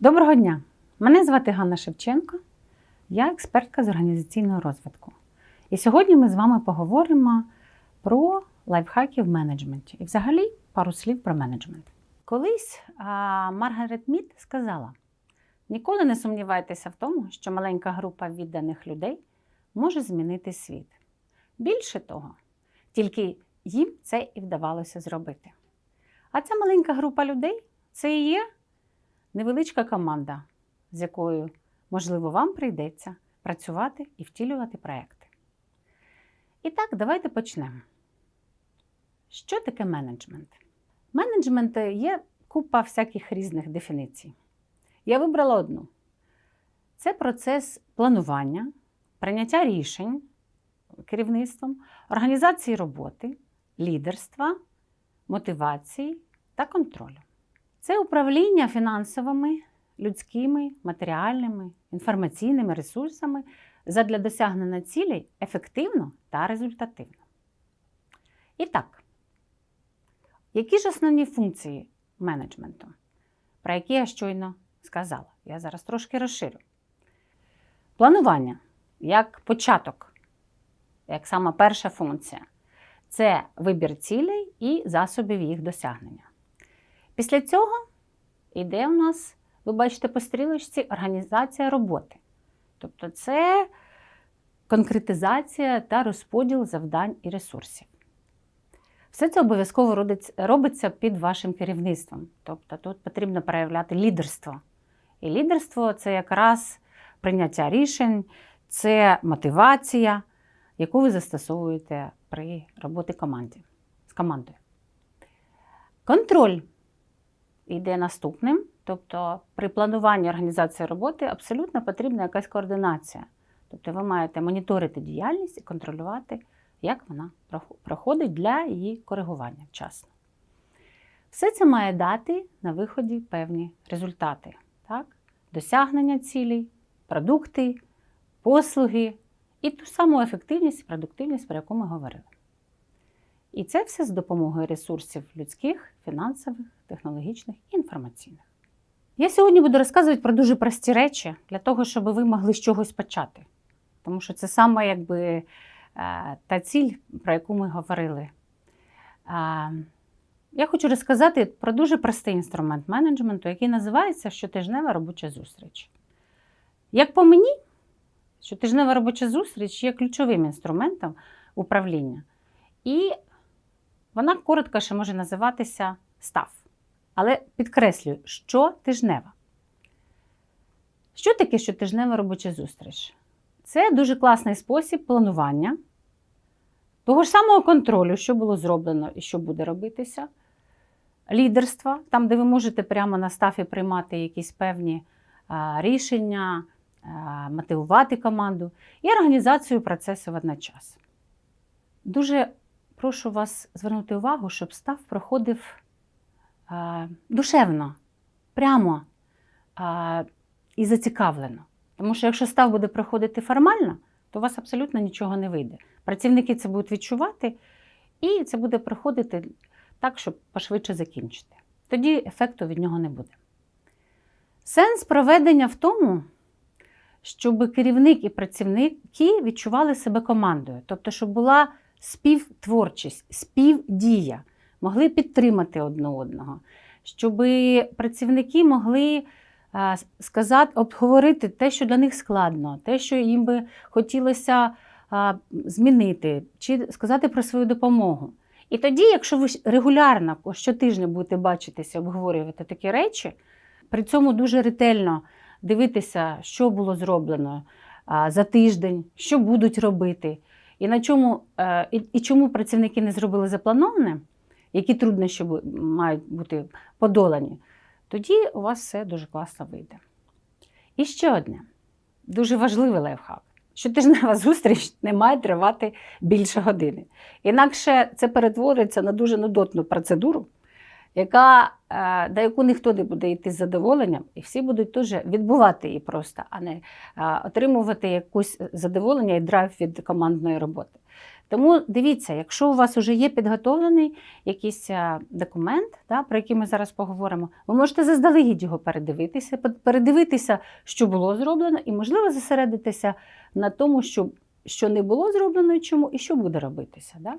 Доброго дня! Мене звати Ганна Шевченко, я експертка з організаційного розвитку. І сьогодні ми з вами поговоримо про лайфхаки в менеджменті і взагалі пару слів про менеджмент. Колись а, Маргарет Мід сказала: ніколи не сумнівайтеся в тому, що маленька група відданих людей може змінити світ. Більше того, тільки їм це і вдавалося зробити. А ця маленька група людей це і є невеличка команда, з якою, можливо, вам прийдеться працювати і втілювати проекти. І так, давайте почнемо. Що таке менеджмент? Менеджмент є купа всяких різних дефініцій. Я вибрала одну: це процес планування, прийняття рішень керівництвом, організації роботи, лідерства, мотивації та контролю. Це управління фінансовими, людськими, матеріальними, інформаційними ресурсами задля досягнення цілей ефективно та результативно. І так, які ж основні функції менеджменту, про які я щойно сказала? Я зараз трошки розширю. Планування як початок, як сама перша функція це вибір цілей і засобів їх досягнення. Після цього йде у нас, ви бачите по стрілочці, організація роботи. Тобто це конкретизація та розподіл завдань і ресурсів. Все це обов'язково робиться під вашим керівництвом. Тобто тут потрібно проявляти лідерство. І лідерство це якраз прийняття рішень, це мотивація, яку ви застосовуєте при роботі команді, з командою. Контроль йде наступним. Тобто при плануванні організації роботи абсолютно потрібна якась координація. Тобто ви маєте моніторити діяльність і контролювати, як вона проходить для її коригування вчасно. Все це має дати на виході певні результати. Так? Досягнення цілей, продукти, послуги і ту саму ефективність і продуктивність, про яку ми говорили. І це все з допомогою ресурсів людських, фінансових, технологічних і інформаційних. Я сьогодні буду розказувати про дуже прості речі для того, щоб ви могли з чогось почати. Тому що це саме якби е, та ціль, про яку ми говорили. Я хочу розказати про дуже простий інструмент менеджменту, який називається щотижнева робоча зустріч. Як по мені, щотижнева робоча зустріч є ключовим інструментом управління. І вона коротко ще може називатися став. Але підкреслюю, щотижнева. Що таке щотижнева робоча зустріч? Це дуже класний спосіб планування, того ж самого контролю, що було зроблено і що буде робитися, лідерства, там, де ви можете прямо на стафі приймати якісь певні а, рішення, а, мотивувати команду, і організацію процесу водночас. Дуже прошу вас звернути увагу, щоб став проходив душевно, прямо і зацікавлено. Тому що якщо став буде проходити формально, то у вас абсолютно нічого не вийде. Працівники це будуть відчувати, і це буде проходити так, щоб пошвидше закінчити. Тоді ефекту від нього не буде. Сенс проведення в тому, щоб керівник і працівники відчували себе командою, тобто, щоб була співтворчість, співдія, могли підтримати одне одного, щоб працівники могли сказати, обговорити те, що для них складно, те, що їм би хотілося змінити, чи сказати про свою допомогу. І тоді, якщо ви регулярно щотижня будете бачитися, обговорювати такі речі, при цьому дуже ретельно дивитися, що було зроблено за тиждень, що будуть робити, і на чому е, і, і чому працівники не зробили заплановане, які труднощі мають бути подолані, тоді у вас все дуже класно вийде. І ще одне дуже важливий лайфхак. Щотижнева зустріч не має тривати більше години. Інакше це перетвориться на дуже нудотну процедуру, яка, е, на яку ніхто не буде йти з задоволенням, і всі будуть теж відбувати її просто, а не е, отримувати якусь задоволення і драйв від командної роботи. Тому дивіться, якщо у вас вже є підготовлений якийсь документ, да, про який ми зараз поговоримо, ви можете заздалегідь його передивитися, передивитися, що було зроблено, і, можливо, зосередитися на тому, що, що не було зроблено чому, і що буде робитися. Да?